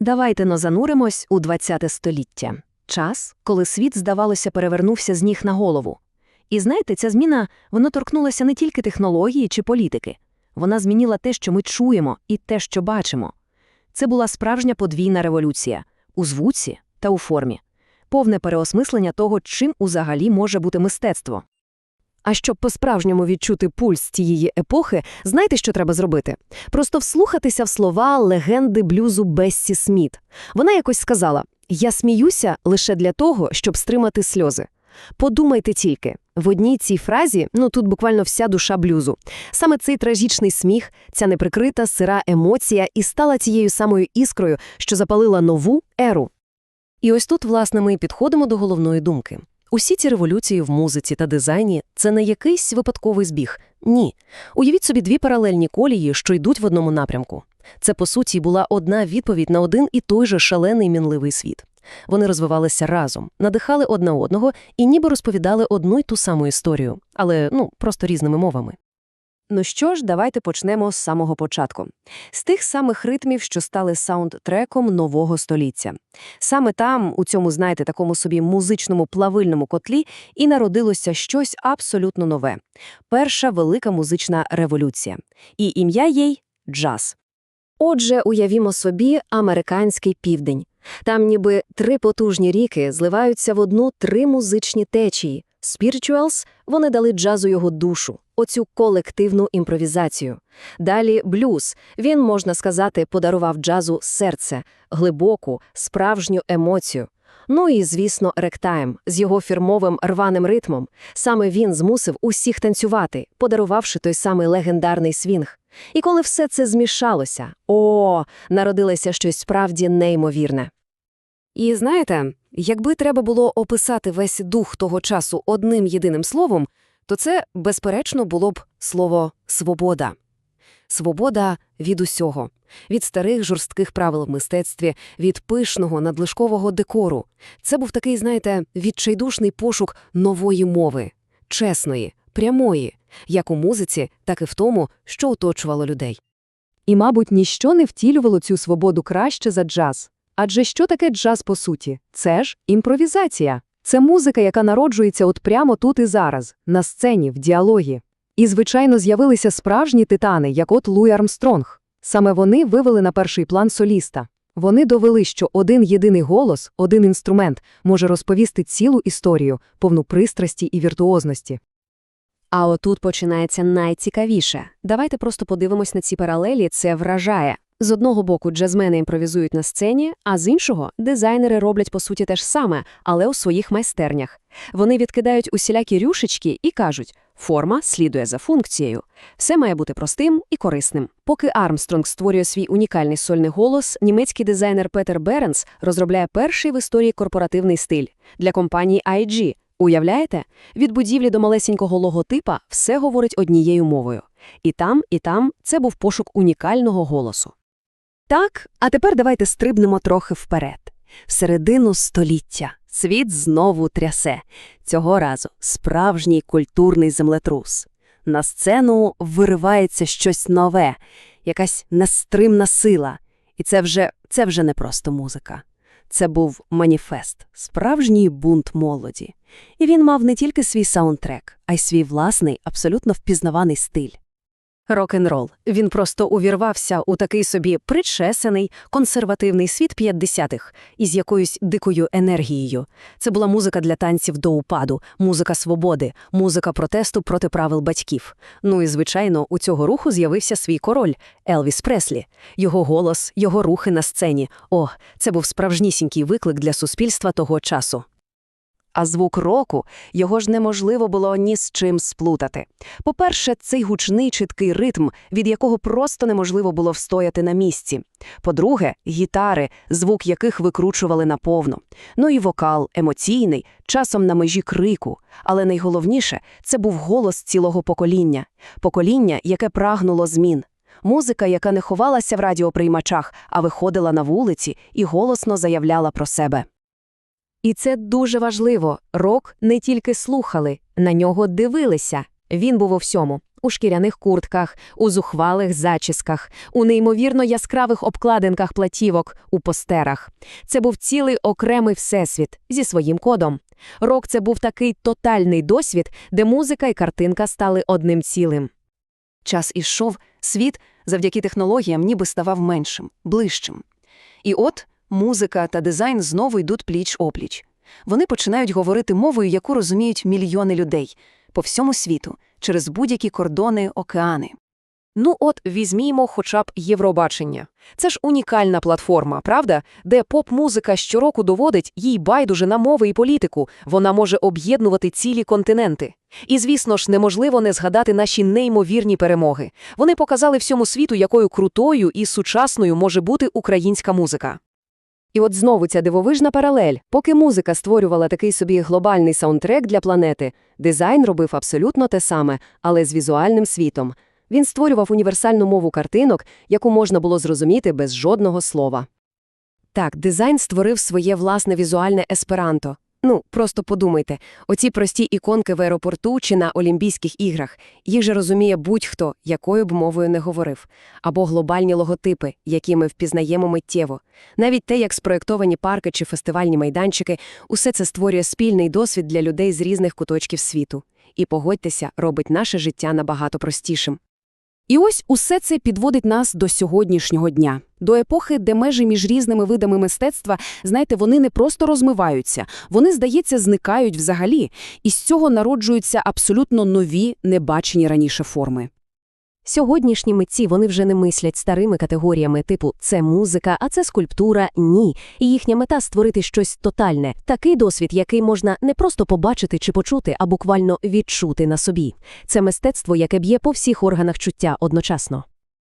Давайте но зануримось у ХХ століття. Час, коли світ, здавалося, перевернувся з ніг на голову. І знаєте, ця зміна, вона торкнулася не тільки технології чи політики. Вона змінила те, що ми чуємо, і те, що бачимо. Це була справжня подвійна революція у звуці та у формі. Повне переосмислення того, чим узагалі може бути мистецтво. А щоб по-справжньому відчути пульс цієї епохи, знаєте, що треба зробити? Просто вслухатися в слова легенди блюзу Бессі Сміт. Вона якось сказала: Я сміюся лише для того, щоб стримати сльози. Подумайте тільки, в одній цій фразі, ну тут буквально вся душа блюзу. Саме цей трагічний сміх, ця неприкрита сира емоція і стала тією самою іскрою, що запалила нову еру. І ось тут, власне, ми і підходимо до головної думки. Усі ці революції в музиці та дизайні це не якийсь випадковий збіг. Ні. Уявіть собі дві паралельні колії, що йдуть в одному напрямку. Це, по суті, була одна відповідь на один і той же шалений мінливий світ. Вони розвивалися разом, надихали одне одного і ніби розповідали одну й ту саму історію, але ну просто різними мовами. Ну що ж, давайте почнемо з самого початку. З тих самих ритмів, що стали саундтреком нового століття. Саме там, у цьому, знаєте, такому собі музичному плавильному котлі, і народилося щось абсолютно нове. Перша велика музична революція. І ім'я їй – джаз. Отже, уявімо собі американський південь. Там ніби три потужні ріки зливаються в одну три музичні течії. Spirituals – вони дали джазу його душу, оцю колективну імпровізацію. Далі блюз. Він, можна сказати, подарував джазу серце, глибоку, справжню емоцію. Ну і, звісно, ректайм з його фірмовим рваним ритмом. Саме він змусив усіх танцювати, подарувавши той самий легендарний свінг. І коли все це змішалося, о, народилося щось справді неймовірне. І знаєте, якби треба було описати весь дух того часу одним єдиним словом, то це, безперечно, було б слово «свобода». Свобода від усього. Від старих жорстких правил в мистецтві, від пишного надлишкового декору. Це був такий, знаєте, відчайдушний пошук нової мови, чесної, прямої, як у музиці, так і в тому, що оточувало людей. І, мабуть, ніщо не втілювало цю свободу краще за джаз. Адже що таке джаз по суті? Це ж імпровізація. Це музика, яка народжується от прямо тут і зараз, на сцені, в діалогі. І, звичайно, з'явилися справжні титани, як от Луї Армстронг. Саме вони вивели на перший план соліста. Вони довели, що один єдиний голос, один інструмент може розповісти цілу історію, повну пристрасті і віртуозності. А отут починається найцікавіше. Давайте просто подивимось на ці паралелі, це вражає. З одного боку джазмени імпровізують на сцені, а з іншого дизайнери роблять по суті те ж саме, але у своїх майстернях. Вони відкидають усілякі рюшечки і кажуть, форма слідує за функцією. Все має бути простим і корисним. Поки Армстронг створює свій унікальний сольний голос, німецький дизайнер Петер Беренс розробляє перший в історії корпоративний стиль для компанії IG. Уявляєте? Від будівлі до малесенького логотипа все говорить однією мовою. І там, і там це був пошук унікального голосу. Так, а тепер давайте стрибнемо трохи вперед. В середину століття світ знову трясе. Цього разу справжній культурний землетрус. На сцену виривається щось нове, якась нестримна сила. І це вже, це вже не просто музика. Це був маніфест, справжній бунт молоді. І він мав не тільки свій саундтрек, а й свій власний, абсолютно впізнаваний стиль. Рок-н-рол. Він просто увірвався у такий собі причесаний, консервативний світ 50-х із якоюсь дикою енергією. Це була музика для танців до упаду, музика свободи, музика протесту проти правил батьків. Ну і, звичайно, у цього руху з'явився свій король Елвіс Преслі. Його голос, його рухи на сцені. О, це був справжнісінький виклик для суспільства того часу. А звук року його ж неможливо було ні з чим сплутати. По-перше, цей гучний чіткий ритм, від якого просто неможливо було встояти на місці. По-друге, гітари, звук яких викручували наповну. Ну і вокал, емоційний, часом на межі крику. Але найголовніше це був голос цілого покоління, покоління, яке прагнуло змін. Музика, яка не ховалася в радіоприймачах, а виходила на вулиці і голосно заявляла про себе. І це дуже важливо. Рок не тільки слухали, на нього дивилися. Він був у всьому у шкіряних куртках, у зухвалих зачісках, у неймовірно яскравих обкладинках платівок, у постерах. Це був цілий окремий всесвіт зі своїм кодом. Рок це був такий тотальний досвід, де музика і картинка стали одним цілим. Час ішов, світ завдяки технологіям ніби ставав меншим, ближчим. І от музика та дизайн знову йдуть пліч-опліч. Вони починають говорити мовою, яку розуміють мільйони людей по всьому світу, через будь-які кордони, океани. Ну от візьмімо хоча б Євробачення. Це ж унікальна платформа, правда? Де поп-музика щороку доводить їй байдуже на мови і політику, вона може об'єднувати цілі континенти. І, звісно ж, неможливо не згадати наші неймовірні перемоги. Вони показали всьому світу, якою крутою і сучасною може бути українська музика. І от знову ця дивовижна паралель. Поки музика створювала такий собі глобальний саундтрек для планети, дизайн робив абсолютно те саме, але з візуальним світом. Він створював універсальну мову картинок, яку можна було зрозуміти без жодного слова. Так, дизайн створив своє власне візуальне есперанто. Ну, просто подумайте, оці прості іконки в аеропорту чи на Олімпійських іграх, їх же розуміє будь-хто, якою б мовою не говорив. Або глобальні логотипи, які ми впізнаємо миттєво. Навіть те, як спроєктовані парки чи фестивальні майданчики, усе це створює спільний досвід для людей з різних куточків світу. І, погодьтеся, робить наше життя набагато простішим. І ось усе це підводить нас до сьогоднішнього дня, до епохи, де межі між різними видами мистецтва, знаєте, вони не просто розмиваються, вони, здається, зникають взагалі, і з цього народжуються абсолютно нові, небачені раніше форми. Сьогоднішні митці вони вже не мислять старими категоріями типу «це музика, а це скульптура» – ні. І їхня мета – створити щось тотальне. Такий досвід, який можна не просто побачити чи почути, а буквально відчути на собі. Це мистецтво, яке б'є по всіх органах чуття одночасно.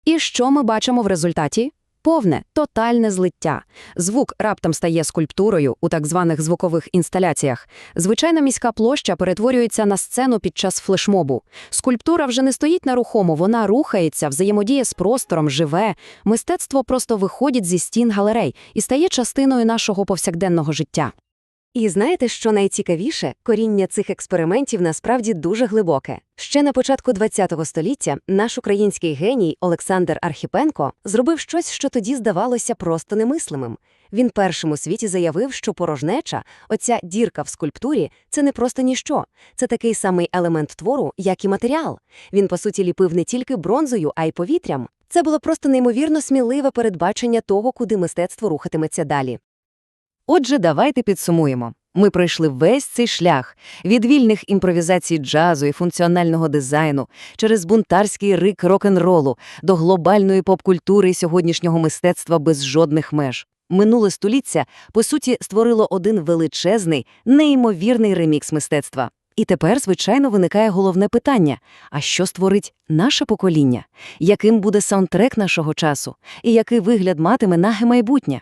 І що ми бачимо в результаті? Повне, тотальне злиття. Звук раптом стає скульптурою у так званих звукових інсталяціях. Звичайна міська площа перетворюється на сцену під час флешмобу. Скульптура вже не стоїть нерухомо, вона рухається, взаємодіє з простором, живе. Мистецтво просто виходить зі стін галерей і стає частиною нашого повсякденного життя. І знаєте, що найцікавіше? Коріння цих експериментів насправді дуже глибоке. Ще на початку ХХ століття наш український геній Олександр Архіпенко зробив щось, що тоді здавалося просто немислимим. Він першим у світі заявив, що порожнеча, оця дірка в скульптурі, це не просто ніщо. Це такий самий елемент твору, як і матеріал. Він, по суті, ліпив не тільки бронзою, а й повітрям. Це було просто неймовірно сміливе передбачення того, куди мистецтво рухатиметься далі. Отже, давайте підсумуємо. Ми пройшли весь цей шлях від вільних імпровізацій джазу і функціонального дизайну через бунтарський рик рок-н-ролу до глобальної поп-культури і сьогоднішнього мистецтва без жодних меж. Минуле століття, по суті, створило один величезний, неймовірний ремікс мистецтва. І тепер, звичайно, виникає головне питання: а що створить наше покоління? Яким буде саундтрек нашого часу? І який вигляд матиме наге майбутнє?